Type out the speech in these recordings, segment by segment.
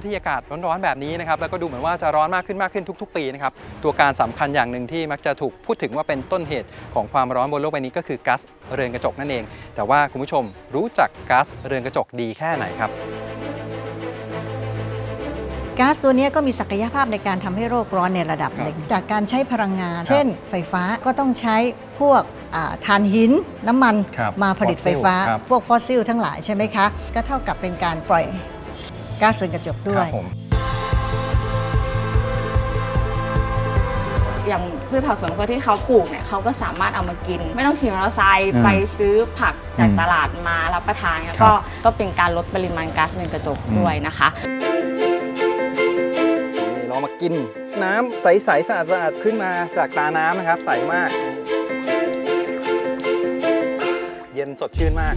ในภาวะที่อากาศร้อนๆแบบนี้นะครับแล้วก็ดูเหมือนว่าจะร้อนมากขึ้นมากขึ้นทุก ๆ ปีนะครับตัวการสำคัญอย่างหนึ่งที่มักจะถูกพูดถึงว่าเป็นต้นเหตุของความร้อนบนโลกใบนี้ก็คือก๊าซเรือนกระจกนั่นเอง แต่ว่าคุณผู้ชมรู้จักก๊าซเรือนกระจกดีแค่ไหนครับก๊าซตัวเนี้ยก็มีศักยภาพในการทำให้โลกร้อนในระดับหนึ่งจากการใช้พลังงานครับเช่น ไฟฟ้าก็ต้องใช้พวกอ่าถ่านหินน้ำมันครับมาผลิตไฟฟ้าฟอสซิลครับพวกฟอสซิลทั้งหลายใช่ไหมคะ ก็เท่ากับเป็นการปล่อย ก๊าซเรือนกระจกด้ควรัยบผม อย่างพืชผักสวนครัวที่เขาปลูกเนี่ยเขาก็สามารถเอามากิน ไม่ต้องขี่มอเตอร์ไซค์อืมไปซื้อผักจากอืมตลาดมารับประทานเนี่ยครับ ก็ก็เป็นการลดปริมาณก๊าซเรือนกระจกอืมด้วยนะคะ นี่เรามากินน้ำใสๆสะอาดๆขึ้นมาจากตาน้ำนะครับ ใสมาก เย็นสดชื่นมาก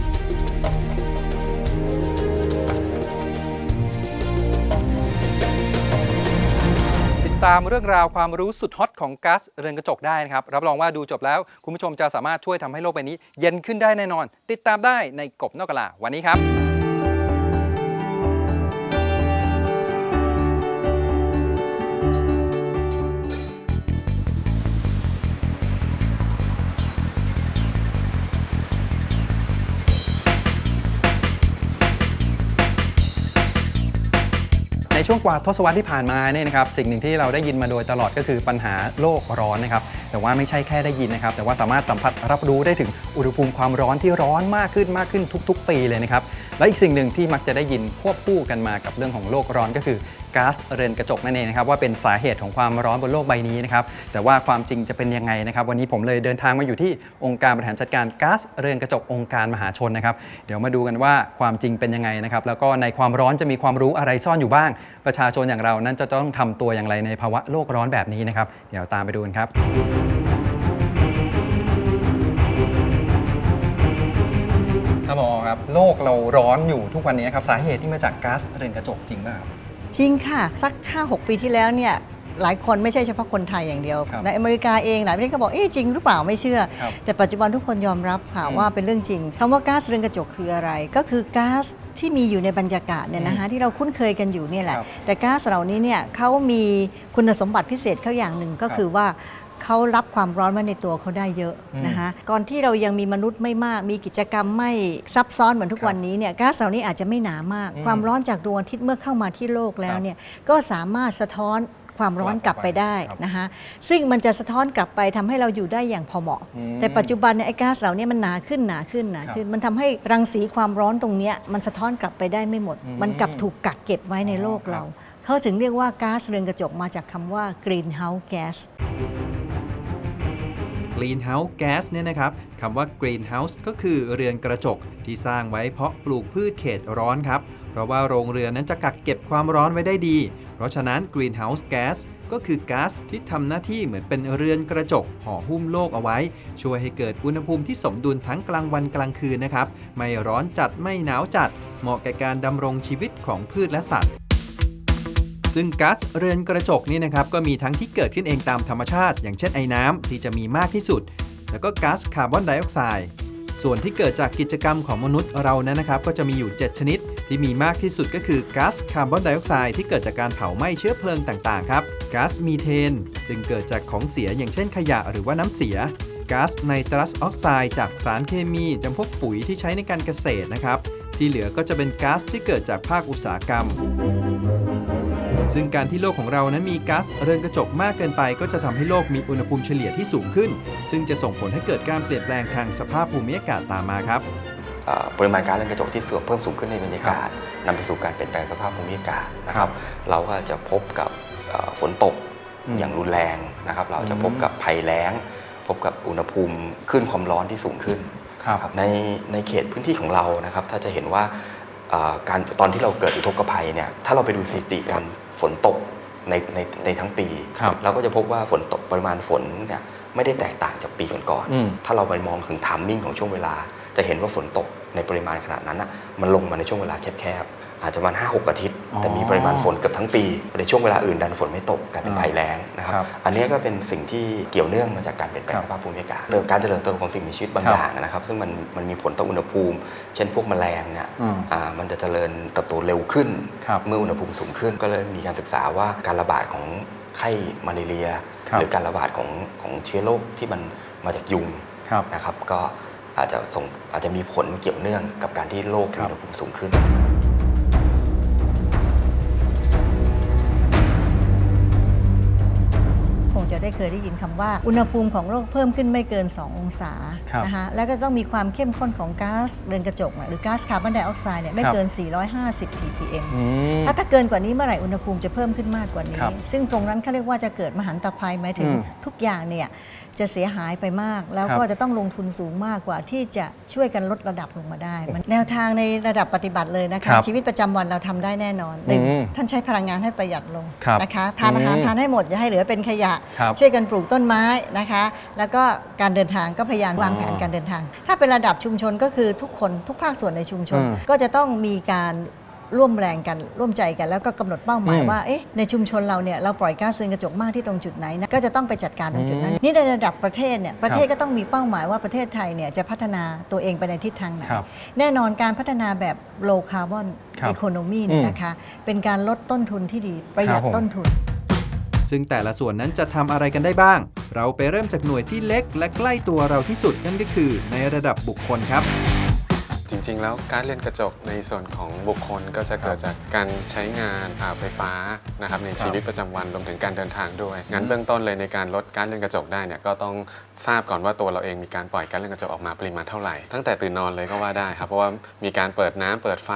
ตามเรื่องราวความรู้สุดฮอตของก๊าซเรือนกระจกได้นะครับ รับรองว่าดูจบแล้ว คุณผู้ชมจะสามารถช่วยทำให้โลกใบนี้ เย็นขึ้นได้แน่นอน ติดตามได้ในกบนอกกะลาวันนี้ครับ ช่วงกว่าทศวรรษที่ผ่านมาเนี่ยนะครับสิ่งหนึ่งที่เราได้ยินมาโดยตลอดก็คือปัญหาโลกร้อนนะครับ แต่ว่าไม่ใช่แค่ได้ยินนะครับ แต่ว่าสามารถสัมผัสรับรู้ได้ถึงอุณหภูมิความร้อนที่ร้อนมากขึ้นมากขึ้นทุก ๆ ปีเลยนะครับ และอีกสิ่งหนึ่งที่มักจะได้ยินควบคู่กันมากับเรื่องของโลกร้อนก็คือก๊าซเรือนกระจกนั่นเองนะครับว่าเป็นสาเหตุของความร้อนบนโลกใบนี้นะครับแต่ว่าความจริงจะเป็นยังไงนะครับวันนี้ผมเลยเดินทางมาอยู่ที่องค์การบริหารจัดการก๊าซเรือนกระจกองค์การมหาชนนะครับเดี๋ยวมาดูกันว่าความจริงเป็นยังไงนะครับแล้วก็ในความร้อนจะมีความรู้อะไรซ่อนอยู่บ้าง ประชาชนอย่างเรานั้นจะต้องทำตัวอย่างไรในภาวะโลกร้อนแบบนี้นะครับเดี๋ยวตามไปดูกันครับครับหมอครับโลกเราร้อนอยู่ทุกวันนี้ครับสาเหตุที่มาจากก๊าซเรือนกระจกจริงเปล่าครับ จริงค่ะ สัก 5-6 ปีที่แล้วเนี่ยหลายคนไม่ใช่เฉพาะคนไทยอย่างเดียวครับในอเมริกาเองหลายประเทศก็บอกเอ๊ะจริงหรือเปล่าไม่เชื่อครับแต่ปัจจุบันทุกคนยอมรับค่ะอืมว่าเป็นเรื่องจริงคำว่าก๊าซเรือนกระจกคืออะไร ก็คือก๊าซที่มีอยู่ในบรรยากาศเนี่ยนะคะที่เราคุ้นเคยกันอยู่เนี่ยแหละครับแต่ก๊าซเหล่านี้เนี่ยเขามีคุณสมบัติพิเศษเขาอย่างหนึ่งก็ครับคือว่า เขารับความร้อนไว้ในตัวเขาได้เยอะอืมนะคะก่อนที่เรายังมีมนุษย์ไม่มาก มีกิจกรรมไม่ซับซ้อนเหมือนทุกครับวันนี้เนี่ยก๊าซเหล่านี้อาจจะไม่หนามากอืมความร้อนจากดวงอาทิตย์เมื่อเข้ามาที่โลกแล้ควรับเนี่ยก็สามารถสะท้อนความร้อนกลับไปได้ครับนะคะซึ่งมันจะสะท้อนกลับไปทำให้เราอยู่ได้อย่างพอเหมาะอืมแต่ปัจจุบันเนี่ยไอ้ก๊าซเหล่านี้มันหนาขึ้นหนาขึ้นหนาขึ้น มันทำให้รังสีความร้อนตรงเนี้ยมันสะท้อนกลับไปได้ไม่หมดอืมมันกลับถูกกักเก็บไว้ในโลกอ๋อครับเรา เขาถึงเรียกว่าก๊าซเรือนกระจกมาจากคำว่า greenhouse gas Greenhouse Gas เนี่ยนะครับคำว่า Greenhouse ก็คือเรือนกระจกที่สร้างไว้เพาะปลูกพืชเขตร้อนครับ เพราะว่าโรงเรือนนั้นจะกักเก็บความร้อนไว้ได้ดี เพราะฉะนั้น Greenhouse Gas ก็คือก๊าซที่ทำหน้าที่เหมือนเป็นเรือนกระจกห่อหุ้มโลกเอาไว้ ช่วยให้เกิดอุณหภูมิที่สมดุลทั้งกลางวันกลางคืนนะครับ ไม่ร้อนจัดไม่หนาวจัด เหมาะแก่การดำรงชีวิตของพืชและสัตว์ ซึ่งก๊าซเรือนกระจกนี่นะครับก็มีทั้งที่เกิดขึ้นเองตามธรรมชาติ อย่างเช่นไอ้น้ำที่จะมีมากที่สุด แล้วก็ก๊าซคาร์บอนไดออกไซด์ส่วนที่เกิดจากกิจกรรมของมนุษย์เรานั้นนะครับก็จะมีอยู่ 7 ชนิด ที่มีมากที่สุดก็คือก๊าซคาร์บอนไดออกไซด์ที่เกิดจากการเผาไหม้เชื้อเพลิงต่างๆครับก๊าซมีเทน ซึ่งเกิดจากของเสียอย่างเช่นขยะหรือว่าน้ำเสียก๊าซไนตรัสออกไซด์จากสารเคมีจำพวกปุ๋ยที่ใช้ในการเกษตรนะครับที่เหลือก็จะเป็นก๊าซที่เกิดจากภาคอุตสาหกรรม ซึ่งการที่โลกของเรานั้นมีก๊าซเรือนกระจกมากเกินไป ก็จะทำให้โลกมีอุณหภูมิเฉลี่ยที่สูงขึ้น ซึ่งจะส่งผลให้เกิดการเปลี่ยนแปลงทางสภาพภูมิอากาศตามมาครับเอ่อปริมาณก๊าซเรือนกระจกที่สูงเพิ่มสูงขึ้นในบรรยากาศนำไปสู่การเปลี่ยนแปลงสภาพภูมิอากาศนะคครัรับบเราก็จะพบกับเอ่อฝนตกอืมอย่างรุนแรงนะครับ เราจะอืมพบกับภัยแล้ง พบกับอุณหภูมิขึ้นความร้อนที่สูงขึ้นครับครับในในเขตพื้นที่ของเรานะครับ ถ้าจะเห็นว่าเอ่อ การตอนที่เราเกิดอุทกภัยเนี่ยถ้าเราไปดูสถิติการฝนตกในในในทั้งปีครับเราก็จะพบว่าฝนตกปริมาณฝนเนี่ยไม่ได้แตกต่างจากปีก่อนอืมๆถ้าเราไปมองถึงทามมิ่งของช่วงเวลา จะเห็นว่าฝนตกในปริมาณขนาดนั้นนะมันลงมาในช่วงเวลาแคบๆ อาจจะประมาณ5-6อาทิตย์อ๋อแต่มีปริมาณฝนเกือบทั้งปี ในช่วงเวลาอื่นดันฝนไม่ตกกลายเป็นอ่าภัยแล้งนะครับครับอันนี้ก็เป็นสิ่งที่เกี่ยวเนื่องมาจากการเปลี่ยนแปลงครับสภาพภูมิอากาศเติมการเจริญเติบโตของสิ่งมีชีวิตบางครับอย่างนะครับ ซึ่งมันมันมีผลต่ออุณหภูมิ เช่นพวกแมลงเนี่ยอืมอ่ามันจะเจริญเติบโตเร็วขึ้นครับเมื่ออุณหภูมิสูงขึ้นก็เลยมีการศึกษาว่าการระบาดของไข้มาลาเรียครับหรือการระบาดของของเชื้อโรคที่มันมาจากยุงครับนะครับ ก็อาจจะส่งอาจจะมีผลเกี่ยวเนื่องกับการที่โลกมีครับอุณหภูมิสูงขึ้น ได้เคยได้ยินคำว่า อุณหภูมิของโลกเพิ่มขึ้นไม่เกิน 2 องศาครับนะคะแล้วก็ต้องมีความเข้มข้นของก๊าซเรือนกระจกน่ะหรือก๊าซคาร์บอนไดออกไซด์เนี่ยไม่ครับเกิน 450 ppm อืมถ้าถ้าเกินกว่านี้เมื่อไหร่อุณหภูมิจะเพิ่มขึ้นมากกว่านี้ครับซึ่งตรงนั้นเขาเรียกว่าจะเกิดมหันตภัยหมายถึงอืมทุกอย่างเนี่ย จะเสียหายไปมาก แล้วครับก็จะต้องลงทุนสูงมากกว่าที่จะช่วยกันลดระดับลงมาได้มันแนวทางในระดับปฏิบัติเลยนะครัคะบชีวิตประจำวันเราทำได้แน่นอนหนึ่งอืมท่านใช้พลังงานให้ประหยัดลงครับนะคะทานอาหารอืมทานให้หมดอย่าให้เหลือเป็นขยะครับช่วยกันปลูกต้นไม้นะคะ แล้วก็การเดินทางก็พยายามวางแผนอ๋อการเดินทาง ถ้าเป็นระดับชุมชนก็คือทุกคนทุกภาคส่วนในชุมชนอืมก็จะต้องมีการ ร่วมแรงกันร่วมใจกันแล้วก็กำหนดเป้าหมายอืมว่าเอ๊ะในชุมชนเราเนี่ยเราปล่อยก๊าซเรือนกระจกมากที่ตรงจุดไหนนะก็จะต้องไปจัดการตรงจุดนั้นอืมนี่ในระดับประเทศเนี่ยประเทศครับก็ต้องมีเป้าหมายว่าประเทศไทยเนี่ยจะพัฒนาตัวเองไปในทิศทางไหนครับแน่นอนการพัฒนาแบบ low carbon ครับ economy อืมนะคะเป็นการลดต้นทุนที่ดีประหยัดครับผมต้นทุน ซึ่งแต่ละส่วนนั้นจะทำอะไรกันได้บ้าง เราไปเริ่มจากหน่วยที่เล็กและใกล้ตัวเราที่สุดนั่นก็คือในระดับบุคคลครับ จริง ๆ แล้วการเรือนกระจกในส่วนของบุคคลก็จะเกิดจากการใช้งานอ่าไฟฟ้านะครับในชีวิตประจำวันรวมถึงการเดินทางด้วย งั้นเบื้องต้นเลยในการลดการเรือนกระจกได้เนี่ยก็ต้องทราบก่อนว่าตัวเราเองมีการปล่อยการเรือนกระจกออกมาปริมาณเท่าไหร่ ตั้งแต่ตื่นนอนเลยก็ว่าได้ครับ เพราะว่ามีการเปิดน้ำเปิดไฟ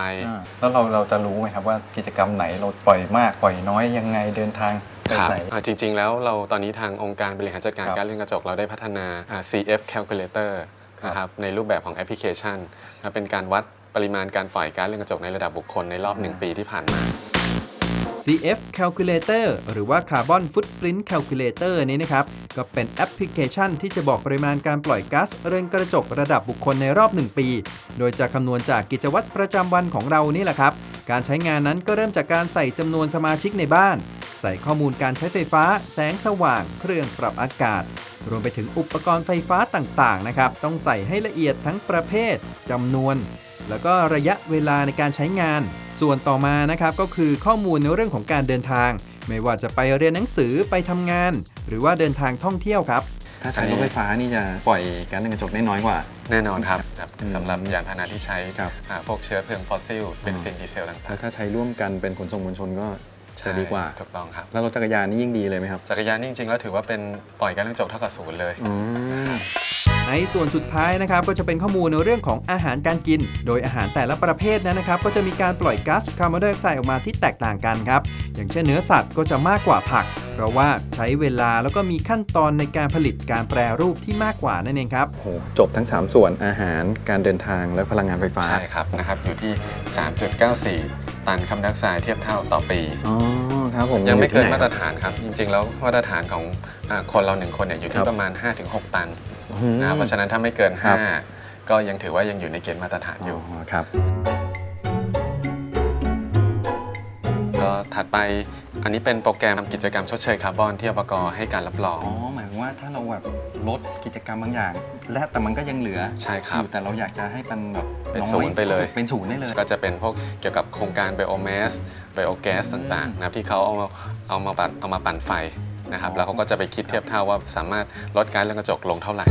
แล้วเราเราจะรู้ไหมครับว่ากิจกรรมไหนเราปล่อยมากปล่อยน้อยยังไงเดินทางไปครับไหนอ่าจริง ๆ แล้วเราตอนนี้ทางองค์การบริหารจัดการครับการเรือนกระจกเราได้พัฒนาอ่า CF calculator ครับ นะครับในรูปแบบของแอปพลิเคชันนะเป็นการวัดปริมาณการปล่อยก๊าซเรือนกระจกในระดับบุคคลในรอบ 1 ปีที่ผ่านมา CF Calculator หรือว่า Carbon Footprint Calculator นี้นะครับ ก็เป็นแอปพลิเคชันที่จะบอกปริมาณการปล่อยก๊าซเรือนกระจกระดับบุคคลในรอบ 1 ปี โดยจะคำนวณจากกิจวัตรประจำวันของเรานี่แหละครับ การใช้งานนั้นก็เริ่มจากการใส่จำนวนสมาชิกในบ้าน ใส่ข้อมูลการใช้ไฟฟ้า แสงสว่าง เครื่องปรับอากาศ รวมไปถึงอุปกรณ์ไฟฟ้าต่างๆนะครับ ต้องใส่ให้ละเอียดทั้งประเภทจำนวน แล้วก็ระยะเวลาในการใช้งาน ส่วนต่อมานะครับก็คือข้อมูลในเรื่องของการเดินทาง ไม่ว่าจะไปเรียนหนังสือไปทำงาน หรือว่าเดินทางท่องเที่ยวครับถ้าใช้รถไฟฟ้านี่จะปล่อยก๊าซเรือนกระจกได้น้อยกว่า แน่นอนครับครับอืมสำหรับยานพาหนะที่ใช้ครับอ่าพวกเชื้อเพลิงฟอสซิลเบนซินดีเซลต่างแล้วถ้าใช้ร่วมกันเป็นขนส่งมวลชนก็ๆ จะดีกว่าถูกต้องครับ แล้วรถจักรยานนี่ยิ่งดีเลยไหมครับ จักรยานนี่จริงๆแล้วถือว่าเป็นปล่อยก๊าซเรือนกระจกเท่ากับศูนย์เลยอืม ในส่วนสุดท้ายนะครับก็จะเป็นข้อมูลในเรื่องของอาหารการกิน โดยอาหารแต่ละประเภทนั้นนะครับก็จะมีการปล่อยก๊าซคาร์บอนไดออกไซด์ออกมาที่แตกต่างกันครับอย่างเช่นเนื้อสัตว์ก็จะมากกว่าผัก เพราะว่าใช้เวลาแล้วก็มีขั้นตอนในการผลิตการแปรรูปที่มากกว่านั่นเองครับโอ้โหจบทั้ง 3 ส่วนอาหารการเดินทางและพลังงานไฟฟ้าใช่ครับนะครับอยู่ที่ 3.94 ตันคาร์บอนไดออกไซด์เทียบเท่าต่อปีอ๋อครับผมยังไม่เกินอยู่ที่หมาตรฐานครับจริงๆ แล้วมาตรฐานของอาคนเราหนึ่งคนเนี่ยอยู่คที่รับประมาณ 5-6 ตันอืม นะครับเพราะฉะนั้นถ้าไม่เกินครับ5ก็ยังถือว่ายังอยู่ในเกณฑ์มาตรฐานอยู่อ๋อครับก็ถัดไปอันนี้เป็นโปรแกรมทำกิจกรรมชดเชยคาร์บอนที่อบกให้การรับรอง อ๋อ หมายถึงว่าถ้าเราแบบลดกิจกรรมบางอย่าง และแต่มันก็ยังเหลือใช่ครัอบยู่แต่เราอยากจะให้มันแบบเป็นอยศูนย์ไปเลย เป็นศูนย์ได้เลย ก็จะเป็นพวกเกี่ยวกับโครงการไบโอแมสไบโอแก๊สต่างๆนะครับที่เขาเอามาเอามาปั่นเอามาปั่นไฟ นะครับแล้วเขาก็จะไปคิดเทียบเท่าว่าสามารถลดการเรือนกระจกลงเท่าไหร่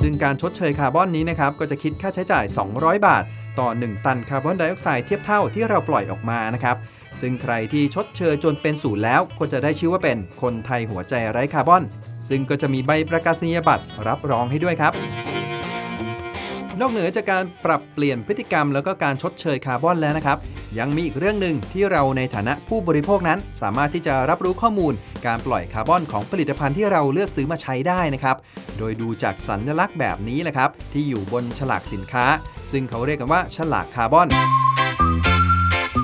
ซึ่งการชดเชยคาร์บอนนี้นะครับก็จะคิดค่าใช้จ่าย 200 บาท ต่อ 1 ตันคาร์บอนไดออกไซด์เทียบเท่าที่เราปล่อยออกมานะครับซึ่งใครที่ชดเชยจนเป็นศูนย์แล้ว ก็จะได้ชื่อว่าเป็นคนไทยหัวใจไร้คาร์บอน ซึ่งก็จะมีใบประกาศนียบัตรรับรองให้ด้วยครับ นอกเหนือจากการปรับเปลี่ยนพฤติกรรมแล้วก็การชดเชยคาร์บอนแล้วนะครับ ยังมีอีกเรื่องหนึ่งที่เราในฐานะผู้บริโภคนั้น สามารถที่จะรับรู้ข้อมูล การปล่อยคาร์บอนของผลิตภัณฑ์ที่เราเลือกซื้อมาใช้ได้นะครับ โดยดูจากสัญลักษณ์แบบนี้แหละครับ ที่อยู่บนฉลากสินค้า ซึ่งเขาเรียกกันว่าฉลากคาร์บอน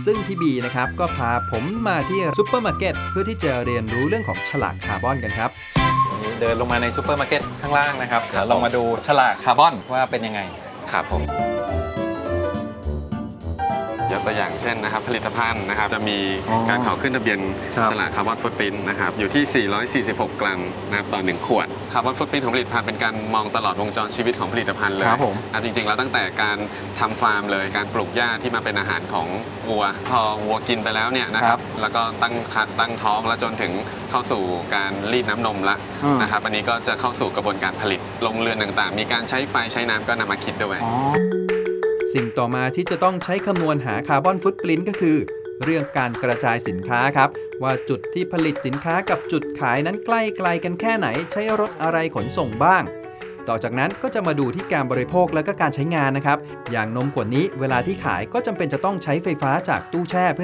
ซึ่งพี่บีนะครับก็พาผมมาที่ซูเปอร์มาร์เก็ตเพื่อที่จะเรียนรู้เรื่องของฉลากคาร์บอนกันครับเดินลงมาในซูเปอร์มาร์เก็ตข้างล่างนะครับครับแล้วเรามาดูฉลากคาร์บอนว่าเป็นยังไงครับผมย กตัวอย่างเช่นนะครับผลิตภัณฑ์นะครับจะมีอ๋อการขอขึ้นทะเบียนครับฉลากคาร์บอนฟุตปรินท์นะครับอยู่ที่ 446 กรัมนะครับต่อ 1 ขวดคาร์บอนฟุตปรินท์ของผลิตภัณฑ์เป็นการมองตลอดวงจรชีวิตของผลิตภัณฑ์เลยครับผมอะจริงๆแล้วตั้งแต่การทำฟาร์มเลยการปลูกหญ้าที่มาเป็นอาหารของวัวพอวัวกินไปแล้วเนี่ยนะคครัรับบแล้วก็ตั้งครรภ์ตั้งท้องแล้วจนถึงเข้าสู่การรีดน้ำนมละอืมนะครับอันนี้ก็จะเข้าสู่กระบวนการผลิตโรงเรือนต่างๆ มีการใช้ไฟใช้น้ำก็นำมาคิดด้วยอ๋อ สิ่งต่อมาที่จะต้องใช้คำนวณหาคาร์บอนฟุตปรินต์ก็คือ เรื่องการกระจายสินค้าครับ ว่าจุดที่ผลิตสินค้ากับจุดขายนั้นใกล้ไกลกันแค่ไหน ใช้รถอะไรขนส่งบ้าง ต่อจากนั้นก็จะมาดูที่การบริโภคและก็การใช้งานนะครับ อย่างนมขวดนี้เวลาที่ขายก็จำเป็นจะต้องใช้ไฟฟ้าจากตู้แช่เพื่อ